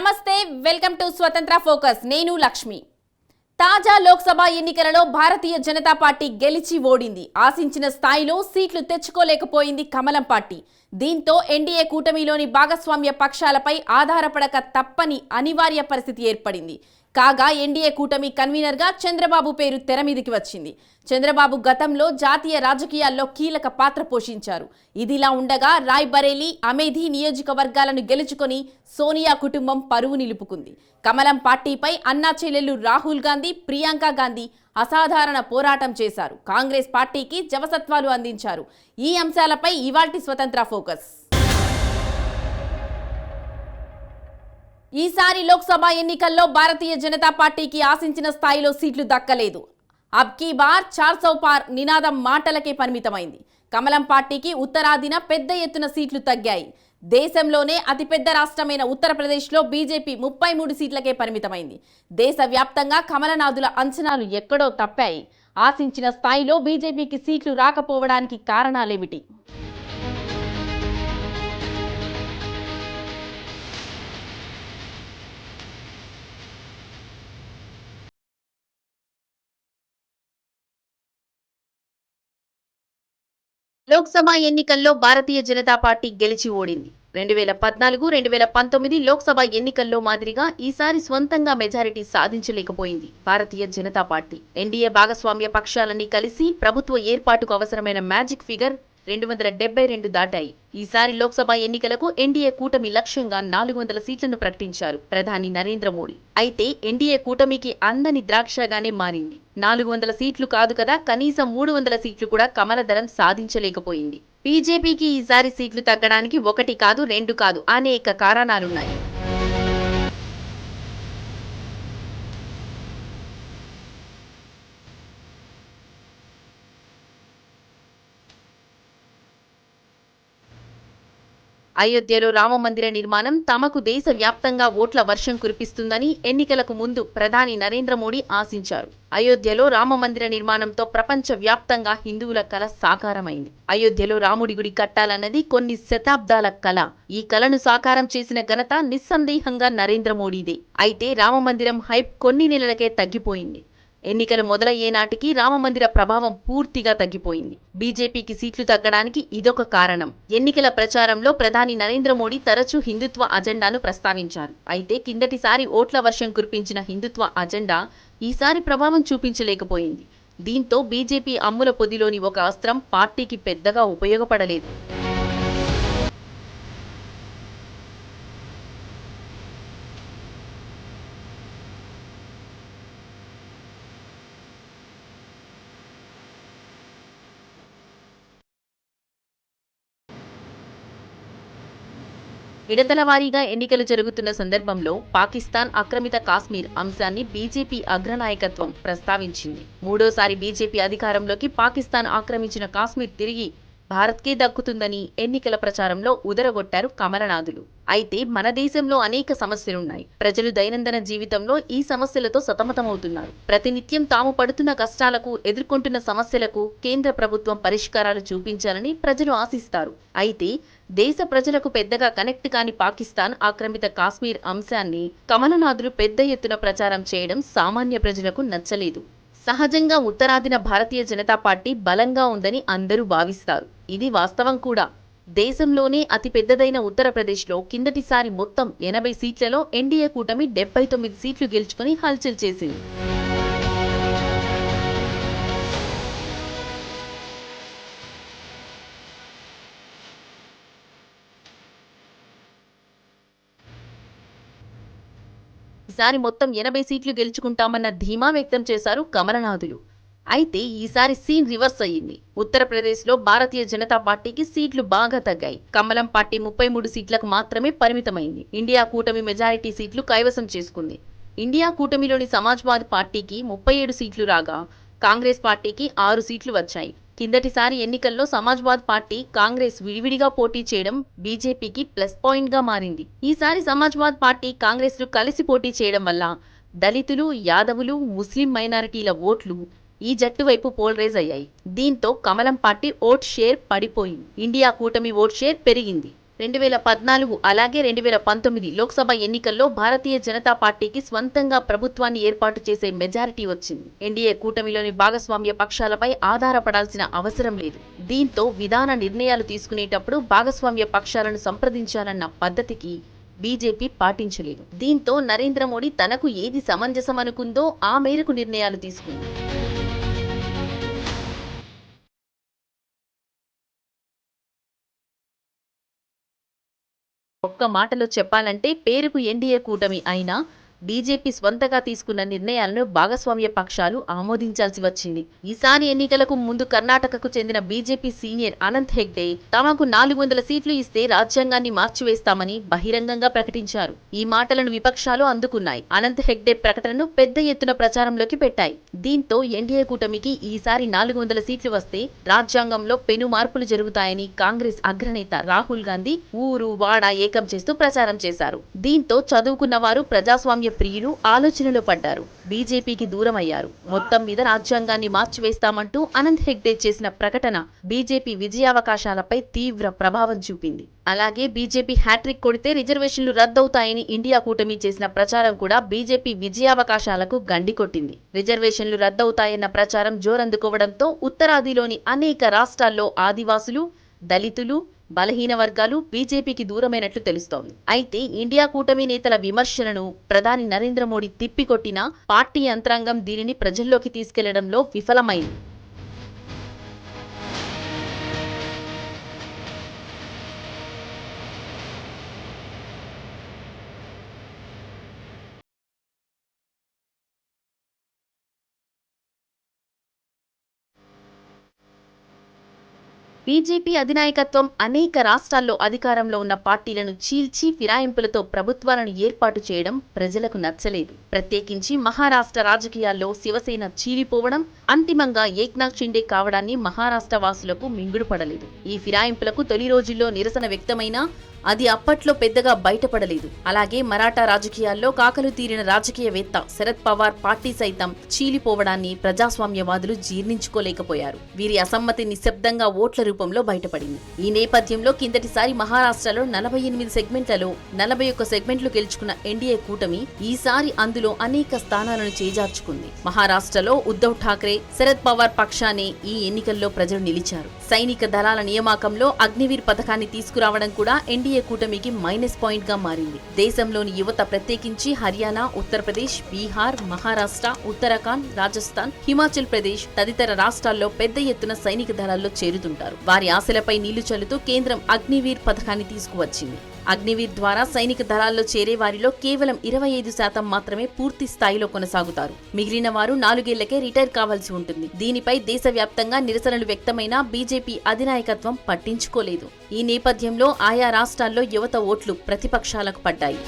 నమస్తే welcome to స్వతంత్ర focus. నేను లక్ష్మి. తాజా లోక్సభ ఎన్నికలలో భారతీయ జనతా పార్టీ గెలిచి ఓడింది. ఆశించిన స్థాయిలో సీట్లు తెచ్చుకోలేకపోయింది కమలం పార్టీ. దీంతో ఎన్డీఏ కూటమిలోని భాగస్వామ్య పక్షాలపై ఆధారపడక తప్పని అనివార్య పరిస్థితి ఏర్పడింది. కాగా ఎన్డీఏ కూటమి కన్వీనర్గా చంద్రబాబు పేరు తెర మీదికి వచ్చింది. చంద్రబాబు గతంలో జాతీయ రాజకీయాల్లో కీలక పాత్ర పోషించారు. ఇదిలా ఉండగా రాయ్ బరేలీ నియోజకవర్గాలను గెలుచుకొని సోనియా కుటుంబం పరువు నిలుపుకుంది. కమలం పార్టీపై అన్నా చెల్లెలు రాహుల్ గాంధీ ప్రియాంక గాంధీ అసాధారణ పోరాటం చేశారు. కాంగ్రెస్ పార్టీకి జవసత్వాలు అందించారు. ఈ అంశాలపై ఇవాల్టి స్వతంత్ర ఫోకస్. ఈసారి లోక్సభ ఎన్నికల్లో భారతీయ జనతా పార్టీకి ఆశించిన స్థాయిలో సీట్లు దక్కలేదు. అబ్ కీ బార్ చార్ సౌ పార్ నినాదం మాటలకే పరిమితమైంది. కమలం పార్టీకి ఉత్తరాదిన పెద్ద ఎత్తున సీట్లు తగ్గాయి. దేశంలోనే అతిపెద్ద రాష్ట్రమైన ఉత్తరప్రదేశ్లో బీజేపీ ముప్పై మూడు సీట్లకే పరిమితమైంది. దేశవ్యాప్తంగా కమలనాథుల అంచనాలు ఎక్కడో తప్పాయి. ఆశించిన స్థాయిలో బీజేపీకి సీట్లు రాకపోవడానికి కారణాలేమిటి? లోక్సభ ఎన్నికల్లో భారతీయ జనతా పార్టీ గెలిచి ఓడింది. రెండు వేల పద్నాలుగు రెండు వేల పంతొమ్మిది లోక్సభ ఎన్నికల్లో మాదిరిగా ఈసారి స్వంతంగా మెజారిటీ సాధించలేకపోయింది భారతీయ జనతా పార్టీ. ఎన్డీఏ భాగస్వామ్య పక్షాలన్నీ కలిసి ప్రభుత్వ ఏర్పాటుకు అవసరమైన మ్యాజిక్ ఫిగర్ రెండు వందల డెబ్బై రెండు దాటాయి. ఈసారి లోక్సభ ఎన్నికలకు ఎన్డీఏ కూటమి లక్ష్యంగా నాలుగు వందల సీట్లను ప్రకటించారు ప్రధాని నరేంద్ర మోడీ. అయితే ఎన్డీఏ కూటమికి అందని ద్రాక్షగానే మారింది. నాలుగు వందల సీట్లు కాదు కదా కనీసం మూడు వందల సీట్లు కూడా కమలదళం సాధించలేకపోయింది. బీజేపీకి ఈసారి సీట్లు తగ్గడానికి ఒకటి కాదు రెండు కాదు అనేక కారణాలున్నాయి. అయోధ్యలో రామ మందిర నిర్మాణం తమకు దేశ వ్యాప్తంగా ఓట్ల వర్షం కురిపిస్తుందని ఎన్నికలకు ముందు ప్రధాని నరేంద్ర మోడీ ఆశించారు. అయోధ్యలో రామ మందిర నిర్మాణంతో ప్రపంచ వ్యాప్తంగా హిందువుల కళ సాకారమైంది. అయోధ్యలో రాముడి గుడి కట్టాలన్నది కొన్ని శతాబ్దాల కళ ఈ కళను సాకారం చేసిన ఘనత నిస్సందేహంగా నరేంద్ర మోడీదే. అయితే రామమందిరం హైప్ కొన్ని నెలలకే తగ్గిపోయింది. ఎన్నికలు మొదలయ్యే నాటికి రామమందిర ప్రభావం పూర్తిగా తగ్గిపోయింది. బీజేపీకి సీట్లు తగ్గడానికి ఇదొక కారణం. ఎన్నికల ప్రచారంలో ప్రధాని నరేంద్ర మోడీ తరచూ హిందుత్వ అజెండాను ప్రస్తావించారు. అయితే కిందటిసారి ఓట్ల వర్షం కురిపించిన హిందుత్వ అజెండా ఈసారి ప్రభావం చూపించలేకపోయింది. దీంతో బీజేపీ అమ్ముల పొదిలోని ఒక అస్త్రం పార్టీకి పెద్దగా ఉపయోగపడలేదు. విడతల వారీగా ఎన్నికలు జరుగుతున్న సందర్భంలో పాకిస్తాన్ ఆక్రమిత కాశ్మీర్ అంశాన్ని బీజేపీ అగ్రనాయకత్వం ప్రస్తావించింది. మూడోసారి బీజేపీ అధికారంలోకి పాకిస్తాన్ ఆక్రమించిన కాశ్మీర్ తిరిగి భారత్కే దక్కుతుందని ఎన్నికల ప్రచారంలో ఉదరగొట్టారు కమలనాథులు. అయితే మన దేశంలో అనేక సమస్యలున్నాయి. ప్రజలు దైనందిన జీవితంలో ఈ సమస్యలతో సతమతమవుతున్నారు. ప్రతినిత్యం తాము పడుతున్న కష్టాలకు ఎదుర్కొంటున్న సమస్యలకు కేంద్ర ప్రభుత్వం పరిష్కారాలు చూపించాలని ప్రజలు ఆశిస్తారు. అయితే దేశ ప్రజలకు పెద్దగా కనెక్ట్ కాని పాకిస్తాన్ ఆక్రమిత కాశ్మీర్ అంశాన్ని కమలనాథులు పెద్ద ఎత్తున ప్రచారం చేయడం సామాన్య ప్రజలకు నచ్చలేదు. సహజంగా ఉత్తరాదిన భారతీయ జనతా పార్టీ బలంగా ఉందని అందరూ భావిస్తారు. ఇది వాస్తవం కూడా. దేశంలోనే అతి పెద్దదైన ఉత్తరప్రదేశ్లో కిందటిసారి మొత్తం ఎనభై సీట్లలో ఎన్డీఏ కూటమి డెబ్బై తొమ్మిది సీట్లు గెలుచుకుని హల్చల్ చేసింది. ఈసారి మొత్తం ఎనభై సీట్లు గెలుచుకుంటామన్న ధీమా వ్యక్తం చేశారు కమలనాథులు. అయితే ఈసారి సీన్ రివర్స్ అయ్యింది. ఉత్తరప్రదేశ్లో భారతీయ జనతా పార్టీకి సీట్లు బాగా తగ్గాయి. కమలం పార్టీ ముప్పై మూడు సీట్లకు మాత్రమే పరిమితమైంది. ఇండియా కూటమి మెజారిటీ సీట్లు కైవసం చేసుకుంది. ఇండియా కూటమిలోని సమాజ్వాదీ పార్టీకి ముప్పై ఏడు సీట్లు రాగా కాంగ్రెస్ పార్టీకి ఆరు సీట్లు వచ్చాయి. కిందటిసారి ఎన్నికల్లో సమాజ్వాద్ పార్టీ కాంగ్రెస్ విడివిడిగా పోటీ చేయడం బీజేపీకి ప్లస్ పాయింట్గా మారింది. ఈసారి సమాజ్వాద్ పార్టీ కాంగ్రెస్లు కలిసి పోటీ చేయడం వల్ల దళితులు యాదవులు ముస్లిం మైనారిటీల ఓట్లు ఈ జట్టు వైపు పోల్రైజ్ అయ్యాయి. దీంతో కమలం పార్టీ ఓట్ షేర్ పడిపోయింది. ఇండియా కూటమి ఓట్ షేర్ పెరిగింది. రెండు వేల పద్నాలుగు అలాగే రెండు వేల పంతొమ్మిది లోక్సభ ఎన్నికల్లో భారతీయ జనతా పార్టీకి స్వంతంగా ప్రభుత్వాన్ని ఏర్పాటు చేసే మెజారిటీ వచ్చింది. ఎన్డీఏ కూటమిలోని భాగస్వామ్య పక్షాలపై ఆధారపడాల్సిన అవసరం లేదు. దీంతో విధాన నిర్ణయాలు తీసుకునేటప్పుడు భాగస్వామ్య పక్షాలను సంప్రదించాలన్న పద్ధతికి బీజేపీ పాటించలేదు. దీంతో నరేంద్ర మోడీ తనకు ఏది సమంజసం అనుకుందో ఆ మేరకు నిర్ణయాలు తీసుకుంది. ఒక్క మాటలో చెప్పాలంటే పేరుకు ఎన్డీఏ కూటమి అయినా బీజేపీ స్వంతగా తీసుకున్న నిర్ణయాలను భాగస్వామ్య పక్షాలు ఆమోదించాల్సి వచ్చింది. ఈసారి ఎన్నికలకు ముందు కర్ణాటకకు చెందిన బీజేపీ సీనియర్ అనంత్ హెగ్డే తమకు నాలుగు వందల సీట్లు ఇస్తే రాజ్యాంగాన్ని మార్చివేస్తామని బహిరంగంగా ప్రకటించారు. ఈ మాటలను విపక్షాలు అందుకున్నాయి. అనంత్ హెగ్డే ప్రకటనను పెద్ద ఎత్తున ప్రచారంలోకి పెట్టాయి. దీంతో ఎన్డీఏ కూటమికి ఈసారి నాలుగు వందల సీట్లు వస్తే రాజ్యాంగంలో పెను మార్పులు జరుగుతాయని కాంగ్రెస్ అగ్రనేత రాహుల్ గాంధీ ఊరు వాడ ఏకం చేస్తూ ప్రచారం చేశారు. దీంతో చదువుకున్న వారు ప్రజాస్వామ్య ప్రియులు ఆలోచనలో పడ్డారు. బీజేపీకి దూరం అయ్యారు మొత్తం మీద రాజ్యాంగాన్ని మార్చివేస్తామంటూ అనంత్ హెగ్డే చేసిన ప్రకటన బీజేపీ విజయావకాశాలపై తీవ్ర ప్రభావం చూపింది. అలాగే బీజేపీ హ్యాట్రిక్ కొడితే రిజర్వేషన్లు రద్దవుతాయని ఇండియా కూటమి చేసిన ప్రచారం కూడా బీజేపీ విజయావకాశాలకు గండి కొట్టింది. రిజర్వేషన్లు రద్దవుతాయన్న ప్రచారం జోరందుకోవడంతో ఉత్తరాదిలోని అనేక రాష్ట్రాల్లో ఆదివాసులు దళితులు బలహీన వర్గాలు బీజేపీకి దూరమైనట్లు తెలుస్తోంది. అయితే ఇండియా కూటమి నేతల విమర్శలను ప్రధాని నరేంద్ర మోడీ తిప్పికొట్టినా పార్టీ యంత్రాంగం దీనిని ప్రజల్లోకి తీసుకెళ్ళడంలో విఫలమైంది. బీజేపీ అధినాయకత్వం అనేక రాష్ట్రాల్లో అధికారంలో ఉన్న పార్టీలను చీల్చి ఫిరాయింపులతో ప్రభుత్వాలను ఏర్పాటు చేయడం ప్రజలకు నచ్చలేదు. ప్రత్యేకించి మహారాష్ట్ర రాజకీయాల్లో శివసేన చీలిపోవడం అంతిమంగా ఏక్నాథ్ షిండే కావడాన్ని మహారాష్ట్ర వాసులకు మింగుడు పడలేదు ఈ ఫిరాయింపులకు తొలి రోజుల్లో నిరసన వ్యక్తమైనా అది అప్పట్లో పెద్దగా బయటపడలేదు. అలాగే మరాఠా రాజకీయాల్లో కాకలు తీరిన రాజకీయవేత్త శరద్ పవార్ పార్టీ సైతం చీలిపోవడాన్ని ప్రజాస్వామ్యవాదులు జీర్ణించుకోలేకపోయారు. వీరి అసమ్మతి నిశ్శబ్దంగా ఓట్ల రూపంలో బయటపడింది. ఈ నేపథ్యంలో కిందటిసారి మహారాష్ట్రలో నలభై ఎనిమిది సెగ్మెంట్లలో నలభై ఒక్క సెగ్మెంట్లు గెలుచుకున్న ఎన్డీఏ కూటమి ఈసారి అందులో అనేక స్థానాలను చేజార్చుకుంది. మహారాష్ట్రలో ఉద్ధవ్ ఠాక్రే శరద్ పవార్ పక్షానే ఈ ఎన్నికల్లో ప్రజలు నిలిచారు. సైనిక దళాల నియామకంలో అగ్నివీర్ పథకాన్ని తీసుకురావడం కూడా ఎన్డీఏ కూటమికి మైనస్ పాయింట్గా మారింది. దేశంలోని యువత ప్రత్యేకించి హర్యానా ఉత్తరప్రదేశ్ బీహార్ మహారాష్ట్ర ఉత్తరాఖండ్ రాజస్థాన్ హిమాచల్ ప్రదేశ్ తదితర రాష్ట్రాల్లో పెద్ద ఎత్తున సైనిక దళాల్లో చేరుతుంటారు. వారి ఆశలపై నీళ్ళు చల్లుతూ కేంద్రం అగ్నివీర్ పథకాన్ని తీసుకువచ్చింది. అగ్నివీర్ ద్వారా సైనిక దళాల్లో చేరే వారిలో కేవలం ఇరవై ఐదు శాతం మాత్రమే పూర్తి స్థాయిలో కొనసాగుతారు. మిగిలిన వారు నాలుగేళ్ళకే రిటైర్ కావాల్సి ఉంటుంది. దీనిపై దేశవ్యాప్తంగా నిరసనలు వ్యక్తమైన బీజేపీ అధినాయకత్వం పట్టించుకోలేదు. ఈ నేపథ్యంలో ఆయా రాష్ట్రాల్లో యువత ఓట్లు ప్రతిపక్షాలకు పడ్డాయి.